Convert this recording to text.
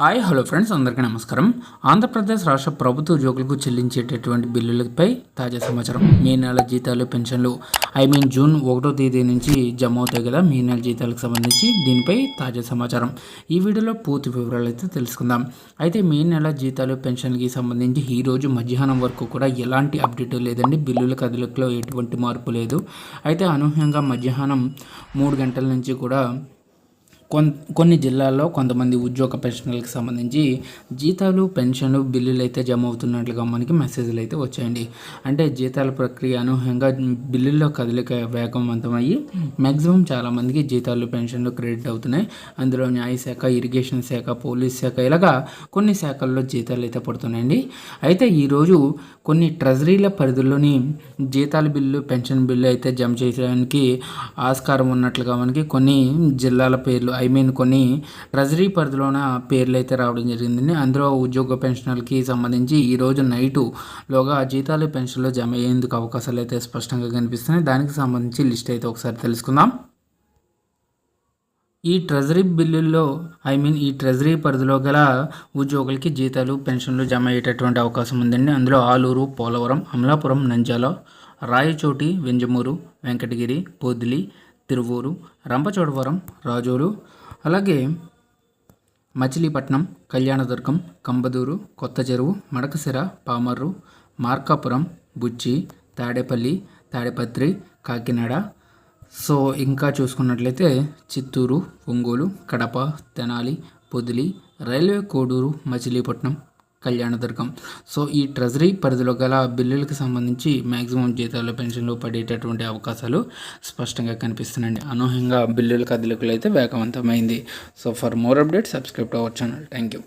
Hi hello friends అందరికీ నమస్కారం. ఆంధ్రప్రదేశ్ రాష్ట్ర ప్రభుత్వ ఉద్యోగులకు చెల్లించేటటువంటి బిల్లులపై తాజా సమాచారం. మే నెల జీతాలు పెన్షన్లు ఐ మీన్ జూన్ ఒకటో తేదీ నుంచి జమ అవుతాయి కదా మే నెల జీతాలకు సంబంధించి దీనిపై తాజా సమాచారం. ఈ వీడియోలో పూర్తి వివరాలు అయితే తెలుసుకుందాం. అయితే మే నెల జీతాలు పెన్షన్కి సంబంధించి ఈ రోజు మధ్యాహ్నం వరకు కూడా ఎలాంటి అప్డేట్ లేదండి. బిల్లుల కదలికలో ఎటువంటి మార్పు లేదు. అయితే అనూహ్యంగా మధ్యాహ్నం మూడు గంటల నుంచి కూడా కొన్ని జిల్లాల్లో కొంతమంది ఉద్యోగ పెన్షన్లకు సంబంధించి జీతాలు పెన్షన్లు బిల్లులు అయితే జమ అవుతున్నట్లుగా మనకి మెసేజ్లు అయితే వచ్చాయండి. అంటే జీతాల ప్రక్రియ అనూహ్యంగా బిల్లుల్లో కదలిక వేగవంతమయ్యి మ్యాక్సిమం చాలామందికి జీతాలు పెన్షన్లు క్రెడిట్ అవుతున్నాయి. అందులో న్యాయశాఖ ఇరిగేషన్ శాఖ పోలీస్ శాఖ ఇలాగా కొన్ని శాఖల్లో జీతాలు అయితే పడుతున్నాయండి. అయితే ఈరోజు కొన్ని ట్రెజరీల పరిధిలోని జీతాల బిల్లు పెన్షన్ బిల్లు అయితే జమ చేయడానికి ఆస్కారం ఉన్నట్లుగా మనకి కొన్ని జిల్లాల పేర్లు ఐ మీన్ కొన్ని ట్రెజరీ పరిధిలోన పేర్లు అయితే రావడం జరిగిందండి. అందులో ఉద్యోగ పెన్షన్లకి సంబంధించి ఈరోజు నైటు లోగా జీతాలు పెన్షన్లు జమ అయ్యేందుకు అవకాశాలు అయితే స్పష్టంగా కనిపిస్తున్నాయి. దానికి సంబంధించి లిస్ట్ అయితే ఒకసారి తెలుసుకుందాం. ఈ ట్రెజరీ బిల్లుల్లో ఐ మీన్ ఈ ట్రెజరీ పరిధిలో గల ఉద్యోగులకి జీతాలు పెన్షన్లు జమ అయ్యేటటువంటి అవకాశం ఉందండి. అందులో ఆలూరు పోలవరం అమలాపురం నంజాల రాయచోటి వెంజమూరు వెంకటగిరి పొదిలి తిరువూరు రంపచోడవరం రాజోలు అలాగే మచిలీపట్నం కళ్యాణదుర్గం కంబదూరు కొత్త చెరువు మడకసిర పామర్రు మార్కాపురం బుచ్చి తాడేపల్లి తాడేపత్రి కాకినాడ. సో ఇంకా చూసుకున్నట్లయితే చిత్తూరు ఒంగోలు కడప తెనాలి పొదిలి రైల్వే కోడూరు మచిలీపట్నం కళ్యాణదుర్గం సో ఈ ట్రెజరీ పరిధిలో గల బిల్లులకు సంబంధించి మ్యాక్సిమం జీతాలు పెన్షన్లు పడేటటువంటి అవకాశాలు స్పష్టంగా కనిపిస్తున్నాయండి. అనూహ్యంగా బిల్లుల కదలికలు అయితే వేగవంతమైంది. So for more update subscribe our channel. Thank you